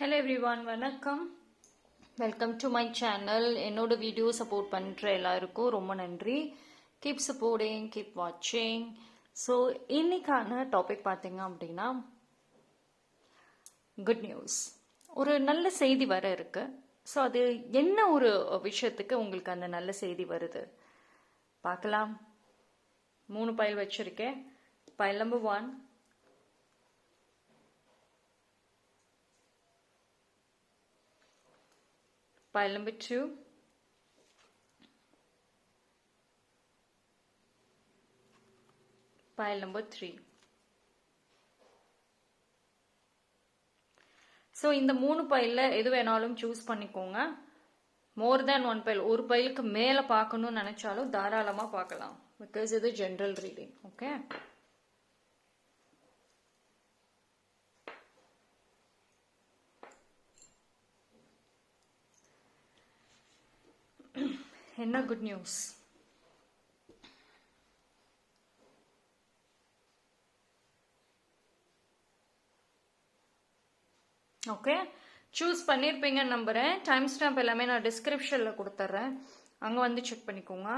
Hello everyone வணக்கம். Welcome to my channel என்னோட video support பண்ணுற எல்லாருக்கும் ரொம்ப நன்றி. கீப் சப்போர்டிங் கீப் வாட்சிங் ஸோ இன்னைக்கான டாபிக் பார்த்தீங்க அப்படின்னா குட் நியூஸ் ஒரு நல்ல செய்தி வர இருக்கு. ஸோ அது என்ன ஒரு விஷயத்துக்கு உங்களுக்கு அந்த நல்ல செய்தி வருது? பார்க்கலாம். மூணு பயில் வச்சுருக்கேன். Pile number one Pile number two. Pile number three. So இந்த மூணு பைலில் எது வேணாலும் சூஸ் பண்ணிக்கோங்க. மோர் தேன் ஒன் பைல் ஒரு பைலுக்கு மேலே பார்க்கணும்னு நினச்சாலும் தாராளமாக பார்க்கலாம். பிகாஸ் இது ஜென்ரல் ரீடிங் ஓகே என்ன குட் நியூஸ் ஓகே சூஸ் பண்ணியிருப்பீங்கன்னு நம்புகிறேன் டைம் ஸ்டாம்ப் எல்லாமே நான் டிஸ்கிரிப்ஷனில் கொடுத்துட்றேன் அங்கே வந்து செக் பண்ணிக்கோங்க.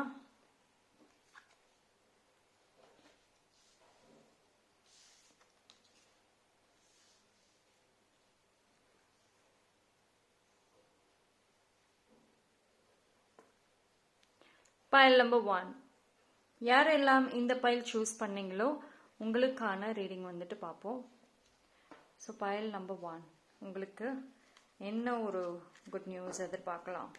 பைல் நம்பர் ஒன் யாரெல்லாம் இந்த பைல் சூஸ் பண்ணீங்களோ உங்களுக்கான ரீடிங் வந்துட்டு பார்ப்போம். ஸோ பயல் நம்பர் ஒன் உங்களுக்கு என்ன ஒரு குட் நியூஸ் எதிர்பார்க்கலாம்?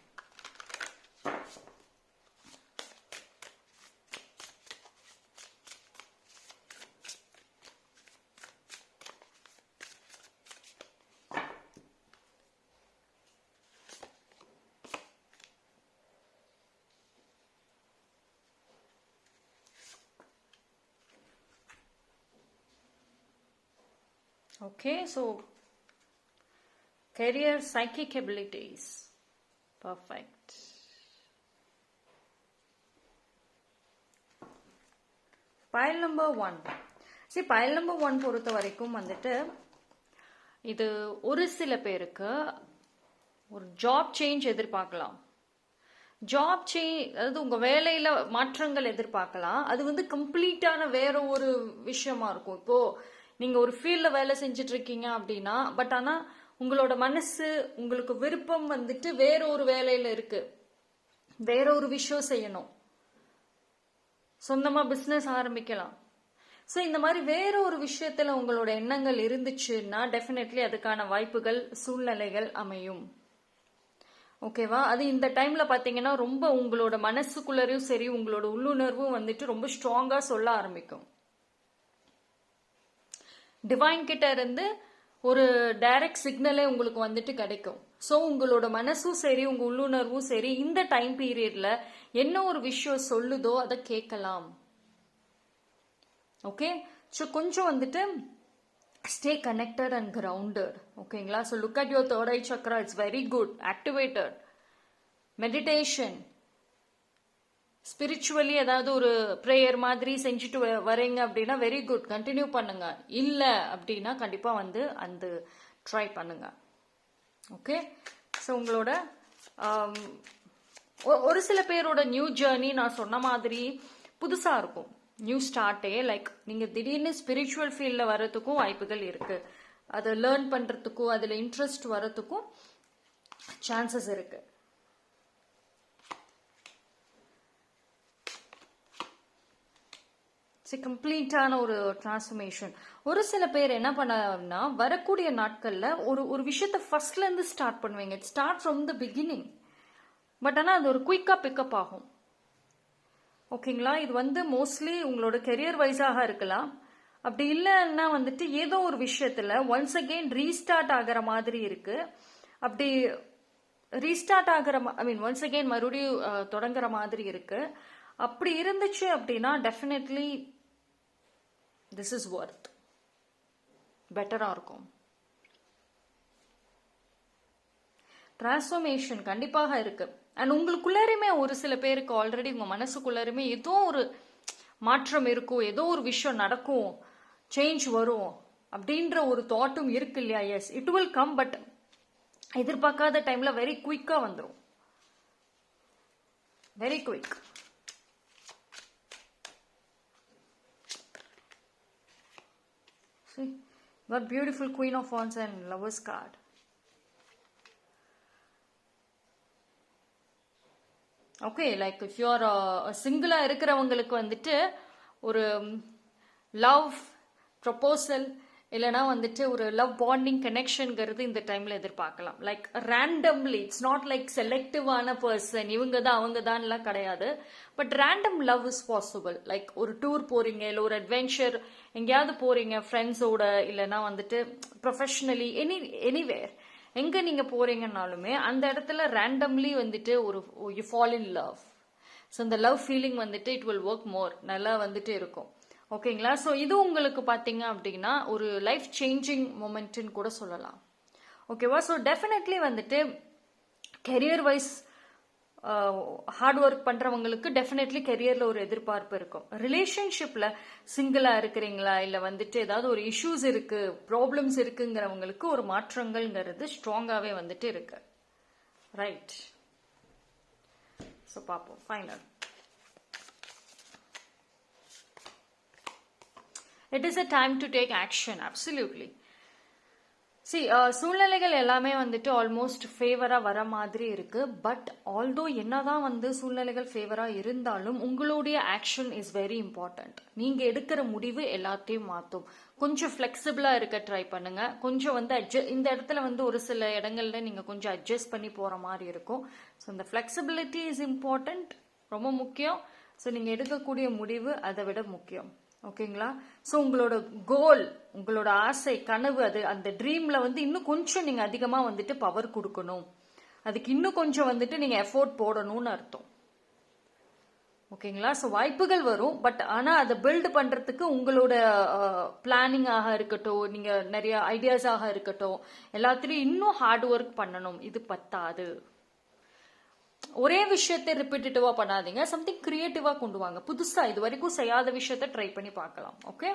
Okay, so career psychic abilities. Perfect. Pile number one சரி பைல் நம்பர் ஒன் பொறுத்த வரைக்கும் வந்துட்டு இது ஒரு சில பேருக்கு ஒரு ஜாப் சேஞ்ச் எதிர்பார்க்கலாம் ஜாப் சேஞ்ச் அதாவது உங்கள் வேலையில் மாற்றங்கள் எதிர்பார்க்கலாம் அது வந்து கம்ப்ளீட்டான வேற ஒரு விஷயமா இருக்கும் இப்போ நீங்க ஒரு ஃபீல்ட்ல வேலை செஞ்சுட்டு இருக்கீங்க அப்படின்னா பட் ஆனா உங்களோட மனசு உங்களுக்கு விருப்பம் வந்துட்டு வேற ஒரு வேலையில இருக்கு. வேற ஒரு விஷயம் செய்யணும். சொந்தமா பிசினஸ் ஆரம்பிக்கலாம். ஸோ இந்த மாதிரி வேற ஒரு விஷயத்துல உங்களோட எண்ணங்கள் இருந்துச்சுன்னா டெஃபினெட்லி அதுக்கான வாய்ப்புகள் சூழ்நிலைகள் அமையும். ஓகேவா அது இந்த டைம்ல பாத்தீங்கன்னா ரொம்ப உங்களோட மனசுக்குள்ளரையும் சரி உங்களோட உள்ளுணர்வும் வந்துட்டு ரொம்ப ஸ்ட்ராங்கா சொல்ல ஆரம்பிக்கும். டிவைன் கிட்ட இருந்து ஒரு டைரக்ட் சிக்னலே உங்களுக்கு வந்துட்டு கிடைக்கும். ஸோ உங்களோட மனசும் சரி உங்க உள்ளுணர்வும் சரி இந்த டைம் பீரியட்ல என்ன ஒரு விஷயம் சொல்லுதோ அதை கேட்கலாம். ஓகே ஸோ கொஞ்சம் வந்துட்டு ஸ்டே கனெக்டட் அண்ட் கிரவுண்டட் ஓகேங்களா so look at your third eye chakra it's very good activated meditation spiritually ஏதாவது ஒரு ப்ரேயர் மாதிரி செஞ்சுட்டு வரீங்க அப்படின்னா வெரி குட் கண்டினியூ பண்ணுங்க. இல்லை அப்படின்னா கண்டிப்பாக வந்து அந்த ட்ரை பண்ணுங்க. ஓகே ஸோ உங்களோட um, ஒரு சில பேரோட நியூ ஜேர்னி நான் சொன்ன மாதிரி புதுசாக இருக்கும். நியூ ஸ்டார்ட்டே லைக் நீங்கள் திடீர்னு ஸ்பிரிச்சுவல் ஃபீல்டில் வர்றதுக்கும் வாய்ப்புகள் இருக்குது அதை லேர்ன் பண்ணுறதுக்கும் அதில் இன்ட்ரெஸ்ட் வர்றதுக்கும் சான்சஸ் இருக்குது சரி கம்ப்ளீட்டான ஒரு டிரான்ஸ்ஃபர்மேஷன் ஒரு சில பேர் என்ன பண்ணா வரக்கூடிய நாட்களில் ஒரு ஒரு விஷயத்த ஃபர்ஸ்ட்லேருந்து ஸ்டார்ட் பண்ணுவீங்க. It start from the beginning but ஆனால் அது ஒரு குயிக்காக பிக்கப் ஆகும். ஓகேங்களா இது வந்து மோஸ்ட்லி உங்களோட கெரியர் வைஸாக இருக்கலாம். அப்படி இல்லைன்னா வந்துட்டு ஏதோ ஒரு விஷயத்தில் ஒன்ஸ் அகெயின் ரீஸ்டார்ட் ஆகிற மாதிரி இருக்குது அப்படி ரீஸ்டார்ட் ஆகிற ஐ மீன் ஒன்ஸ் அகெயின் மறுபடியும் தொடங்குற மாதிரி இருக்கு. அப்படி இருந்துச்சு அப்படின்னா டெஃபினெட்லி திஸ் இஸ் ஒர்த் பெட்டராக இருக்கும். டிரான்ஸ்ஃபர்மேஷன் கண்டிப்பாக இருக்கு. அண்ட் உங்களுக்குள்ளாருமே ஒரு சில பேருக்கு ஆல்ரெடி உங்க மனசுக்குள்ளாருமே ஏதோ ஒரு மாற்றம் இருக்கும் ஏதோ ஒரு விஷயம் நடக்கும் சேஞ்ச் வரும் அப்படின்ற ஒரு தாட்டும் இருக்கு இல்லையா? Yes it will come but எதிர்பார்க்காத டைம்ல வெரி குயிக்கா வந்துடும் very quick See, what beautiful Queen of Wands and Lovers card. Okay like if you are சிங்கிளாக இருக்கிறவங்களுக்கு வந்துட்டு ஒரு um, லவ் ப்ரொபோசல் இல்லைனா வந்துட்டு ஒரு லவ் பாண்டிங் கனெக்ஷனுங்கிறது இந்த டைமில் எதிர்பார்க்கலாம். Like randomly it's not like செலக்டிவான person இவங்க தான் அவங்க தான்லாம் கிடையாது. But random love is possible like ஒரு டூர் போகிறீங்க இல்லை ஒரு அட்வென்ச்சர் எங்கேயாவது போகிறீங்க ஃப்ரெண்ட்ஸோட இல்லைனா வந்துட்டு ப்ரொஃபஷ்னலி எனி எனிவேர் எங்கே நீங்கள் போகிறீங்கன்னாலுமே அந்த இடத்துல ரேண்டம்லி வந்துட்டு ஒரு you fall in love so அந்த லவ் ஃபீலிங் வந்துட்டு இட் வில் ஒர்க் மோர் நல்லா வந்துட்டு இருக்கும். ஓகேங்களா? ஸோ இது உங்களுக்கு பார்த்தீங்க அப்படின்னா ஒரு லைஃப் சேஞ்சிங் மூமெண்ட்டுன்னு கூட சொல்லலாம். ஓகேவா? ஸோ டெஃபினெட்லி வந்துட்டு கெரியர் வைஸ் ஹார்ட் ஒர்க் பண்ணுறவங்களுக்கு டெஃபினெட்லி கெரியரில் ஒரு எதிர்பார்ப்பு இருக்கும். ரிலேஷன்ஷிப்பில் சிங்கிளாக இருக்கிறீங்களா? இல்லை வந்துட்டு ஏதாவது ஒரு இஷ்யூஸ் இருக்குது ப்ராப்ளம்ஸ் இருக்குங்கிறவங்களுக்கு ஒரு மாற்றங்கள்ங்கிறது ஸ்ட்ராங்காகவே வந்துட்டு இருக்கு. ரைட் ஸோ பார்ப்போம் final it is a time to take action absolutely see சூழ்நிலைகள் எல்லாமே வந்துட்டு ஆல்மோஸ்ட் ஃபேவராக வர மாதிரி இருக்கு. பட் ஆல்தோ என்னதான் வந்து சூழ்நிலைகள் ஃபேவராக இருந்தாலும் உங்களுடைய ஆக்ஷன் இஸ் வெரி இம்பார்ட்டன்ட் நீங்கள் எடுக்கிற முடிவு எல்லாத்தையும் மாற்றும் கொஞ்சம் ஃப்ளெக்சிபிளாக இருக்க ட்ரை பண்ணுங்க. கொஞ்சம் வந்து அட்ஜஸ்ட் இந்த இடத்துல வந்து ஒரு சில இடங்கள்ல நீங்கள் கொஞ்சம் அட்ஜஸ்ட் பண்ணி போகிற மாதிரி இருக்கும். ஸோ இந்த ஃப்ளெக்சிபிலிட்டி இஸ் இம்பார்ட்டன்ட் ரொம்ப முக்கியம். ஸோ நீங்கள் எடுக்கக்கூடிய முடிவு அதை விட முக்கியம். ஓகேங்களா? ஸோ உங்களோட கோல் உங்களோட ஆசை கனவு அது அந்த ட்ரீம்ல வந்து இன்னும் கொஞ்சம் நீங்க அதிகமா வந்துட்டு பவர் கொடுக்கணும். அதுக்கு இன்னும் கொஞ்சம் வந்துட்டு நீங்க எஃபோர்ட் போடணும்னு அர்த்தம். ஓகேங்களா? ஸோ வாய்ப்புகள் வரும். பட் ஆனால் அதை பில்டு பண்ணுறதுக்கு உங்களோட பிளானிங்காக இருக்கட்டும் நீங்கள் நிறைய ஐடியாஸாக இருக்கட்டும் எல்லாத்துலேயும் இன்னும் ஹார்ட் ஒர்க் பண்ணணும். இது பத்தாது. ஒரே விஷயத்தை ரிப்பீட்டேட்டிவா பண்ணாதீங்க. சம்திங் கிரியேட்டிவா கொண்டு வாங்க. புதுசா இது வரைக்கும் செய்யாத விஷயத்த ட்ரை பண்ணி பார்க்கலாம். Okay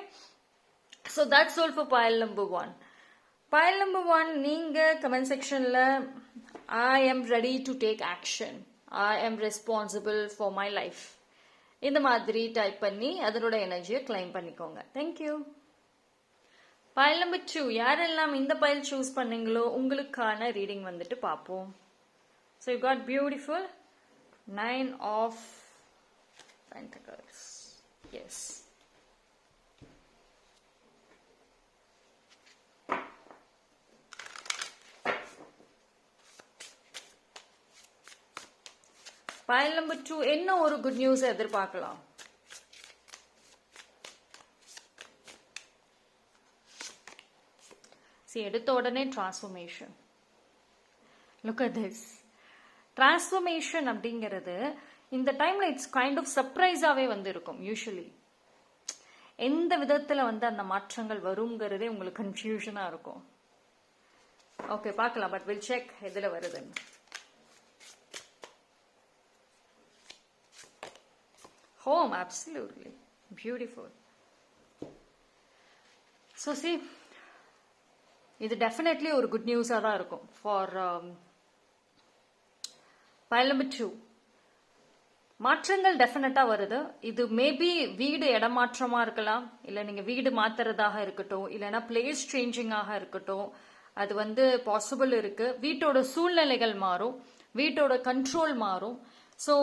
so that's all for pile number one pile number one நீங்க கமெண்ட் செக்ஷன்ல I am ready to take action I am responsible for my life இந்த மாதிரி டைப் பண்ணி அதனோட எனர்ஜியை கிளைம் பண்ணிக்கோங்க. தேங்க்யூ பயல் நம்பர் டூ யாரெல்லாம் இந்த பயல் சூஸ் பண்ணீங்களோ உங்களுக்கான ரீடிங் வந்துட்டு பார்ப்போம். So you got beautiful nine of pentacles. Yes. Pile number two என்ன ஒரு குட் நியூஸ் எதிர்பார்க்கலாம் See, எடுத்த உடனே transformation look at this Transformation அப்படிங்கிறது இந்த டைம்ல இட்ஸ் கைண்ட் ஆஃப் சர்ப்ரைஸாகவே வந்து இருக்கும் யூஸ்வலி எந்த விதத்தில் வந்து அந்த மாற்றங்கள் வருங்கிறதே உங்களுக்கு கன்ஃபியூஷனாக இருக்கும். ஓகே பார்க்கலாம் பட் வில் செக் எதில் வருதுன்னு. Home absolutely beautiful so see இது டெஃபினெட்லி ஒரு குட் நியூஸாக தான் இருக்கும். ஃபார் பயல் நம்பர் டூ மாற்றங்கள் டெஃபினட்டா வருது. இது மேபி வீடு இடமாற்றமா இருக்கலாம். இல்ல நீங்க வீடு மாத்துறதாக இருக்கட்டும். இல்லைன்னா பிளேஸ் சேஞ்சிங்காக இருக்கட்டும். அது வந்து பாசிபிள் இருக்கு. வீட்டோட சூழ்நிலைகள் மாறும். வீட்டோட கண்ட்ரோல் மாறும். ஸோ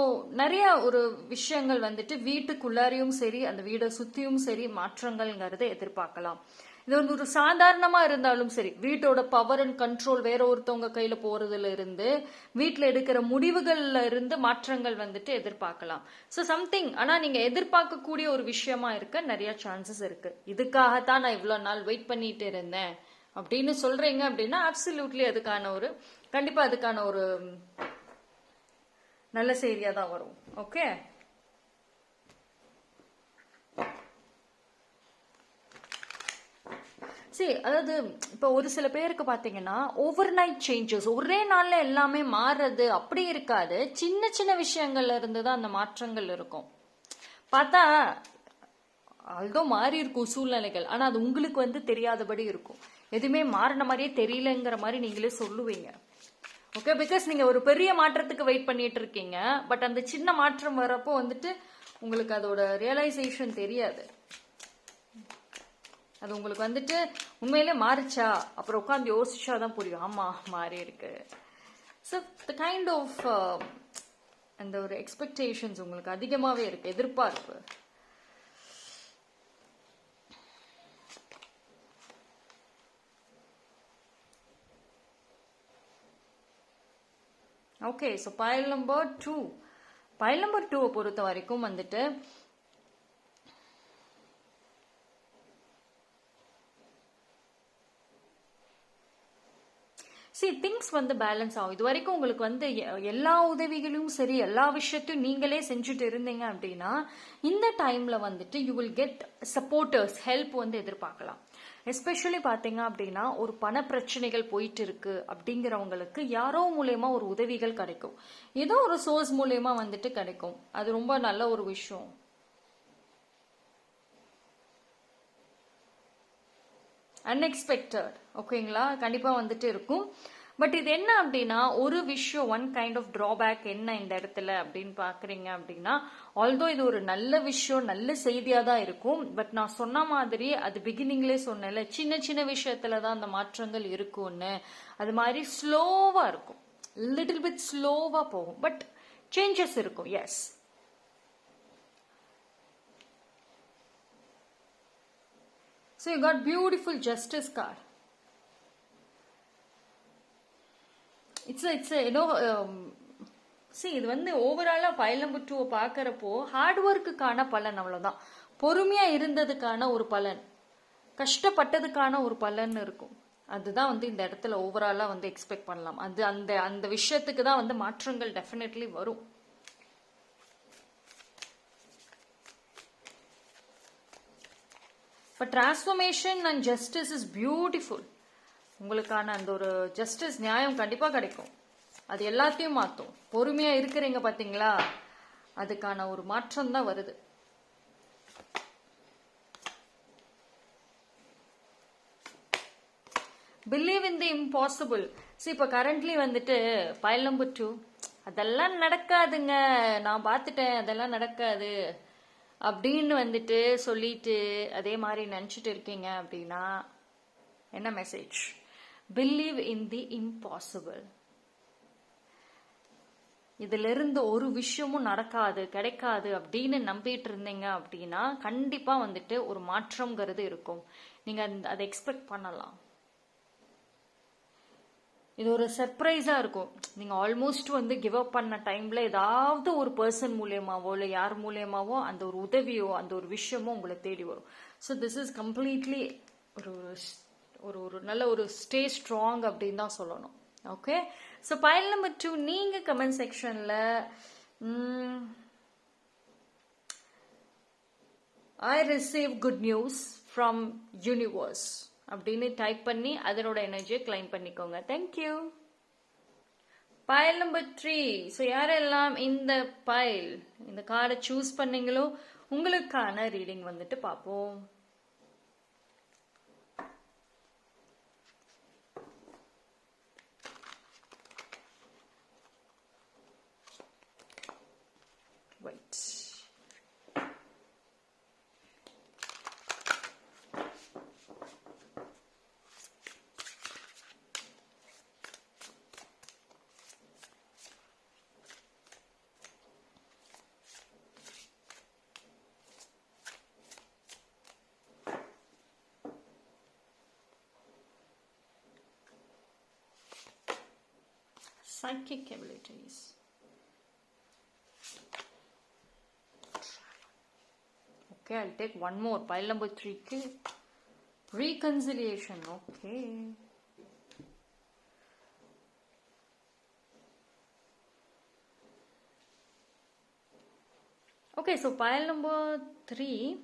நிறைய ஒரு விஷயங்கள் வந்துட்டு வீட்டுக்குள்ளாரையும் சரி அந்த வீடை சுத்தியும் சரி மாற்றங்கள்ங்கிறத எதிர்பார்க்கலாம். இது வந்து ஒரு சாதாரணமா இருந்தாலும் சரி வீட்டோட பவர் அண்ட் கண்ட்ரோல் வேற ஒருத்தவங்க கையில போறதுல இருந்து வீட்டுல எடுக்கிற முடிவுகள்ல இருந்து மாற்றங்கள் வந்துட்டு எதிர்பார்க்கலாம். ஸோ சம்திங் ஆனா நீங்க எதிர்பார்க்கக்கூடிய ஒரு விஷயமா இருக்க நிறைய சான்சஸ் இருக்கு. இதுக்காகத்தான் நான் இவ்வளவு நாள் வெயிட் பண்ணிட்டு இருந்தேன். அப்படின்னு சொல்றீங்க அப்படின்னா அப்சல்யூட்லி அதுக்கான ஒரு கண்டிப்பா அதுக்கான ஒரு நல்ல செய்தியா தான் வரும். ஓகே சரி அதாவது இப்போ ஒரு சில பேருக்கு பார்த்தீங்கன்னா ஓவர் நைட் சேஞ்சஸ் ஒரே நாளில் எல்லாமே மாறுறது அப்படி இருக்காது. சின்ன சின்ன விஷயங்கள்ல இருந்து தான் அந்த மாற்றங்கள் இருக்கும். பார்த்தா ஆல்தோ மாறி இருக்கும் சூழ்நிலைகள். ஆனால் அது உங்களுக்கு வந்து தெரியாதபடி இருக்கும். எதுவுமே மாறின மாதிரியே தெரியலங்கிற மாதிரி நீங்களே சொல்லுவீங்க. ஓகே பிகாஸ் நீங்கள் ஒரு பெரிய மாற்றத்துக்கு வெயிட் பண்ணிட்டு இருக்கீங்க. பட் அந்த சின்ன மாற்றம் வரப்போ வந்துட்டு உங்களுக்கு அதோட ரியலைசேஷன் தெரியாது. அது உங்களுக்கு வந்துட்டு உண்மையிலே மாறிச்சா? அப்புறம் உட்காந்து யோசிச்சா தான் புரியும். ஆமா மாறி இருக்கு. ஸோ த கைண்ட் ஆஃப் அந்த ஒரு எக்ஸ்பெக்டேஷன்ஸ் உங்களுக்கு அதிகமாகவே இருக்கு எதிர்பார்ப்பு. Okay so pile number two pile number டூவை பொறுத்த வரைக்கும் வந்துட்டு சி திங்ஸ் வந்து பேலன்ஸ் ஆகும். இது வரைக்கும் உங்களுக்கு வந்து எ- எல்லா உதவிகளையும் சரி எல்லா விஷயத்தையும் நீங்களே செஞ்சுட்டு இருந்தீங்க அப்படின்னா இந்த டைம்ல வந்துட்டு you will get supporters help வந்து எதிர்பார்க்கலாம். எஸ்பெஷலி பார்த்தீங்க அப்படின்னா ஒரு பண பிரச்சனைகள் போயிட்டு இருக்கு அப்படிங்கிறவங்களுக்கு யாரோ மூலயமா ஒரு உதவிகள் கிடைக்கும். ஏதோ ஒரு சோர்ஸ் மூலயமா வந்துட்டு கிடைக்கும். அது ரொம்ப நல்ல ஒரு விஷயம். அன்எக்ஸ்பெக்டட் ஓகேங்களா? கண்டிப்பாக வந்துட்டு இருக்கும். பட் இது என்ன அப்படின்னா ஒரு விஷயம் ஒன் கைண்ட் ஆஃப் ட்ராபேக் என்ன இந்த இடத்துல அப்படின்னு பார்க்குறீங்க அப்படின்னா ஆல்தோ இது ஒரு நல்ல விஷயம் நல்ல செய்தியாக தான் இருக்கும் பட் நான் சொன்ன மாதிரி அது பிகினிங்லேயே சொன்னேன்ல சின்ன சின்ன விஷயத்துல தான் அந்த மாற்றங்கள் இருக்கும்னு. அது மாதிரி ஸ்லோவாக இருக்கும். லிட்டில் பிட் ஸ்லோவாக போகும். பட் சேஞ்சஸ் இருக்கும் yes So you got beautiful justice card. It's a, it's a, you know, um, see இது வந்து ஓவராலாக ஃபைல் நம்பர் டூவை பார்க்குறப்போ ஹார்ட் ஒர்க்குக்கான பலன் அவ்வளோதான் பொறுமையாக இருந்ததுக்கான ஒரு பலன். கஷ்டப்பட்டதுக்கான ஒரு பலன் இருக்கும். அதுதான் வந்து இந்த இடத்துல ஓவராலாக வந்து எக்ஸ்பெக்ட் பண்ணலாம். அது அந்த அந்த விஷயத்துக்கு தான் வந்து மாற்றங்கள் டெஃபினெட்லி வரும். இப்போ transformation and justice is beautiful உங்களுக்கான அந்த ஒரு ஜஸ்டிஸ் நியாயம் கண்டிப்பாக கிடைக்கும். அது எல்லாத்தையும் மாற்றும் பொறுமையாக இருக்கிறீங்க பார்த்தீங்களா அதுக்கான ஒரு மாற்றம் தான் வருது. Believe in the impossible so இப்போ கரண்ட்லி வந்துட்டு பயல் நம்பர் டூ அதெல்லாம் நடக்காதுங்க. நான் பார்த்துட்டேன் அதெல்லாம் நடக்காது. அப்படின்னு வந்துட்டு சொல்லிட்டு அதே மாதிரி நினச்சிட்டு இருக்கீங்க அப்படின்னா என்ன message believe in the impossible இதிலிருந்து ஒரு விஷயமும் நடக்காது கிடைக்காது அப்படின்னு நம்பிட்டு இருந்தீங்க அப்படின்னா கண்டிப்பாக வந்துட்டு ஒரு மாற்றங்கிறது இருக்கும். நீங்கள் அந்த- அதை எக்ஸ்பெக்ட் பண்ணலாம். இது ஒரு சர்ப்ரைஸா இருக்கும். நீங்க ஆல்மோஸ்ட் வந்து கிவ் அப் பண்ண டைம்ல ஏதாவது ஒரு பர்சன் மூலியமாவோ இல்லை யார் மூலியமாவோ அந்த ஒரு உதவியோ அந்த ஒரு விஷயமோ உங்களை தேடி வரும். ஸோ திஸ் இஸ் கம்ப்ளீட்லி ஒரு ஒரு- ஒரு ஒரு நல்ல ஒரு ஸ்டே ஸ்ட்ராங் அப்படின்னு தான் சொல்லணும். Okay so pile number two நீங்க கமெண்ட் செக்ஷன்ல I receive good news from universe அப்படின்னு டைப் பண்ணி அதனோட எனர்ஜியை கிளைம் பண்ணிக்கோங்க. Thank you pile number three so யாரெல்லாம் இந்த பயல் இந்த கார்டை சூஸ் பண்ணீங்களோ உங்களுக்கான ரீடிங் வந்துட்டு பார்ப்போம். Psychic abilities. Okay, I'll take one more. Pile number three. Okay. Reconciliation. Okay. Okay, so pile number three.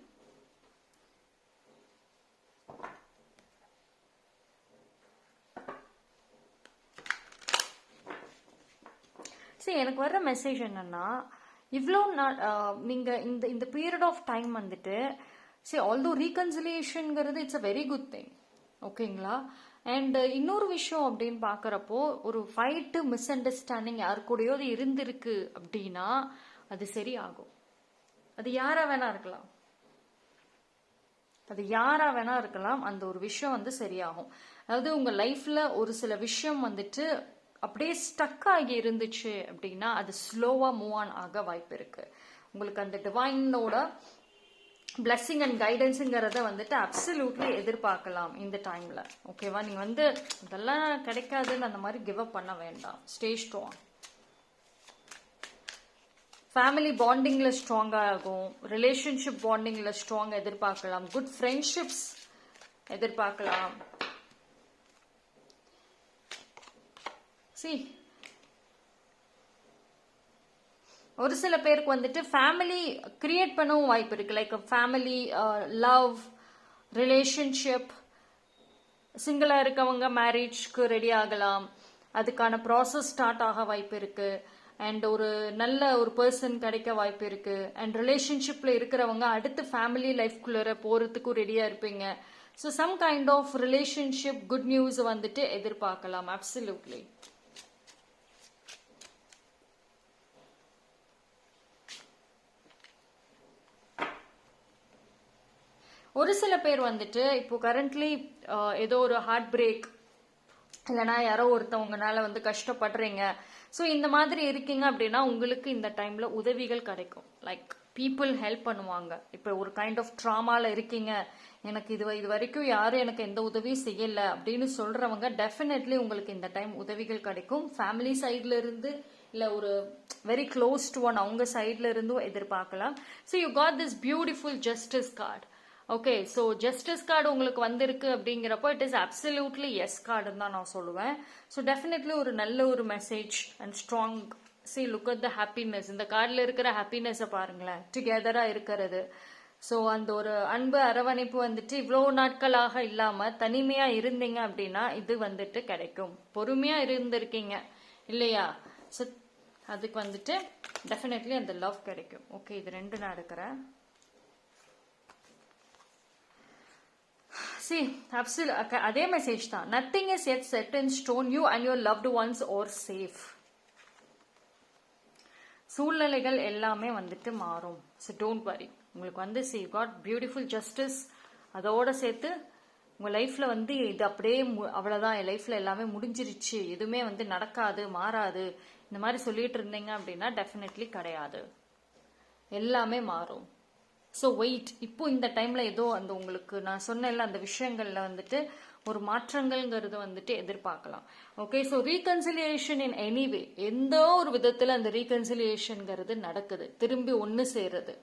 சரி எனக்கு வர்ற மெசேஜ் என்னன்னா இவ்வளோ நாள் நீங்கள் நீங்க இந்த இந்த பீரியட் ஆஃப் டைம் வந்துட்டு சரி although ரீகன்சிலியேஷனுங்கிறது it's a very good thing ஓகேங்களா அண்ட் இன்னொரு விஷயம் அப்படின்னு பார்க்குறப்போ ஒரு ஃபைட்டு மிஸ் அண்டர்ஸ்டாண்டிங் யாரு அது இருந்திருக்கு அப்படின்னா அது சரியாகும். அது யாரா வேணா இருக்கலாம். அது யாரா வேணா இருக்கலாம். அந்த ஒரு விஷயம் வந்து சரியாகும். அதாவது உங்க லைஃப்ல ஒரு சில விஷயம் வந்துட்டு அப்படியே ஸ்டக் ஆகி இருந்துச்சு அப்படின்னா அது ஸ்லோவா மூவ் ஆன் ஆக வாய்ப்பு இருக்கு. உங்களுக்கு அந்த டிவைனோட பிளஸ்ஸிங் அண்ட் கைடன்ஸுங்கிறத வந்துட்டு அப்சல்யூட்லி எதிர்பார்க்கலாம் இந்த டைம்ல ஓகேவா நீங்க வந்து இதெல்லாம் கிடைக்காதுன்னு அந்த மாதிரி கிவ் அப் பண்ண வேண்டாம். ஸ்டே ஸ்ட்ராங் ஃபேமிலி பாண்டிங்ல ஸ்ட்ராங்காக ஆகும். ரிலேஷன்ஷிப் பாண்டிங்ல ஸ்ட்ராங் எதிர்பார்க்கலாம். குட் ஃப்ரெண்ட்ஷிப்ஸ் எதிர்பார்க்கலாம். சி ஒரு சில பேருக்கு வந்துட்டு ஃபேமிலி கிரியேட் பண்ணவும் வாய்ப்பு இருக்கு. லைக் ஃபேமிலி லவ் ரிலேஷன்ஷிப் சிங்கிளா இருக்கவங்க மேரேஜ்க்கு ரெடி ஆகலாம். அதுக்கான ப்ராசஸ் ஸ்டார்ட் ஆக வாய்ப்பு இருக்கு. அண்ட் ஒரு நல்ல ஒரு பர்சன் கிடைக்க வாய்ப்பு இருக்கு. அண்ட் ரிலேஷன்ஷிப்ல இருக்கிறவங்க அடுத்து ஃபேமிலி லைஃப்குள்ளே போறதுக்கும் ரெடியா இருப்பீங்க. So some kind of relationship good news வந்துட்டு எதிர்பார்க்கலாம். அப்சல்யூட்லி ஒரு சில பேர் வந்துட்டு இப்போ கரண்ட்லி ஏதோ ஒரு ஹார்ட் பிரேக் இல்லைனா யாரோ ஒருத்தவங்கனால வந்து கஷ்டப்படுறீங்க. ஸோ இந்த மாதிரி இருக்கீங்க அப்படின்னா உங்களுக்கு இந்த டைம்ல உதவிகள் கிடைக்கும். லைக் பீப்புள் ஹெல்ப் பண்ணுவாங்க. இப்போ ஒரு கைண்ட் ஆஃப் ட்ராமால இருக்கீங்க. எனக்கு இது இது வரைக்கும் யாரும் எனக்கு எந்த உதவியும் செய்யலை அப்படின்னு சொல்றவங்க டெஃபினெட்லி உங்களுக்கு இந்த டைம் உதவிகள் கிடைக்கும். ஃபேமிலி சைட்ல இருந்து இல்லை ஒரு வெரி க்ளோஸ் டு ஒன் அவங்க சைட்ல இருந்தும் எதிர்பார்க்கலாம். So you got this beautiful justice card okay so justice card உங்களுக்கு வந்திருக்கு அப்படிங்கிறப்போ இட் இஸ் அப்சல்யூட்லி எஸ் கார்டுன்னு தான் நான் சொல்லுவேன். ஸோ டெஃபினெட்லி ஒரு நல்ல ஒரு message and strong see look at the happiness இந்த கார்டில் இருக்கிற ஹாப்பினஸை பாருங்களேன். டுகெதராக இருக்கிறது. ஸோ அந்த ஒரு அன்பு அரவணைப்பு வந்துட்டு இவ்வளோ நாட்களாக இல்லாமல் தனிமையாக இருந்தீங்க அப்படின்னா இது வந்துட்டு கிடைக்கும். பொறுமையாக இருந்திருக்கீங்க. இல்லையா? ஸோ அதுக்கு வந்துட்டு டெஃபினெட்லி அந்த லவ் கிடைக்கும். ஓகே இது ரெண்டு நான் எடுக்கிறேன். சி அப்சில் அதே மெசேஜ் தான். Nothing is yet set in stone you and your loved ones are safe சூழ்நிலைகள் எல்லாமே வந்துட்டு மாறும். ஸோ டோன்ட் வரி உங்களுக்கு வந்து சி காட் பியூட்டிஃபுல் ஜஸ்டிஸ் அதோட சேர்த்து உங்க லைஃப்ல வந்து இது அப்படியே அவ்வளவுதான். என் லைஃப்ல எல்லாமே முடிஞ்சிருச்சு. எதுவுமே வந்து நடக்காது மாறாது. இந்த மாதிரி சொல்லிட்டு இருந்தீங்க அப்படின்னா டெஃபினெட்லி கிடையாது. எல்லாமே மாறும். ஸோ வெயிட் இப்போ இந்த டைமில் ஏதோ அந்த உங்களுக்கு நான் சொன்னேன்ல அந்த விஷயங்களில் வந்துட்டு ஒரு மாற்றங்கள்ங்கிறது வந்துட்டு எதிர்பார்க்கலாம். Okay so reconciliation in anyway எந்த ஒரு விதத்தில் அந்த ரீகன்சிலியேஷனுங்கிறது நடக்குது திரும்பி ஒன்று சேருது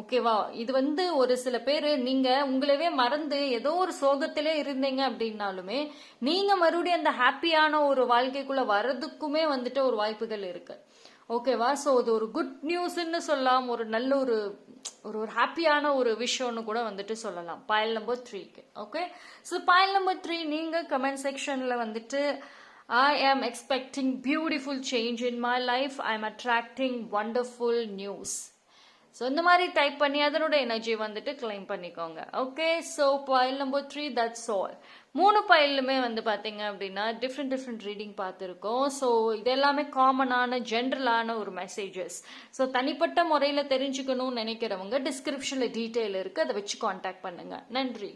ஓகேவா இது வந்து ஒரு சில பேர் நீங்க உங்களவே மறந்து ஏதோ ஒரு சோகத்திலே இருந்தீங்க அப்படின்னாலுமே நீங்க மறுபடியும் அந்த ஹாப்பியான ஒரு வாழ்க்கைக்குள்ள வர்றதுக்குமே வந்துட்டு ஒரு வாய்ப்புகள் இருக்கு. ஓகேவா ஸோ இது ஒரு குட் நியூஸ்ன்னு சொல்லலாம் ஒரு நல்ல ஒரு ஒரு ஒரு ஹாப்பியான ஒரு விஷயம்னு கூட வந்துட்டு சொல்லலாம். பயல் நம்பர் த்ரீக்கு okay so pile number three நீங்கள் கமெண்ட் செக்ஷனில் வந்துட்டு I am expecting beautiful change in my life I am attracting wonderful news so இந்த மாதிரி டைப் பண்ணி அதனோட எனர்ஜி வந்துட்டு கிளைம் பண்ணிக்கோங்க. Okay so pile number three that's all மூணு பயிலுமே வந்து பார்த்தீங்க அப்படின்னா டிஃப்ரெண்ட் டிஃப்ரெண்ட் ரீடிங் பார்த்துருக்கோம். ஸோ இது எல்லாமே காமனான ஜென்ரலான ஒரு மெசேஜஸ் ஸோ தனிப்பட்ட முறையில் தெரிஞ்சுக்கணும்னு நினைக்கிறவங்க டிஸ்கிரிப்ஷனில் டீட்டெயில் இருக்குது அதை வச்சு காண்டாக்ட் பண்ணுங்கள் நன்றி.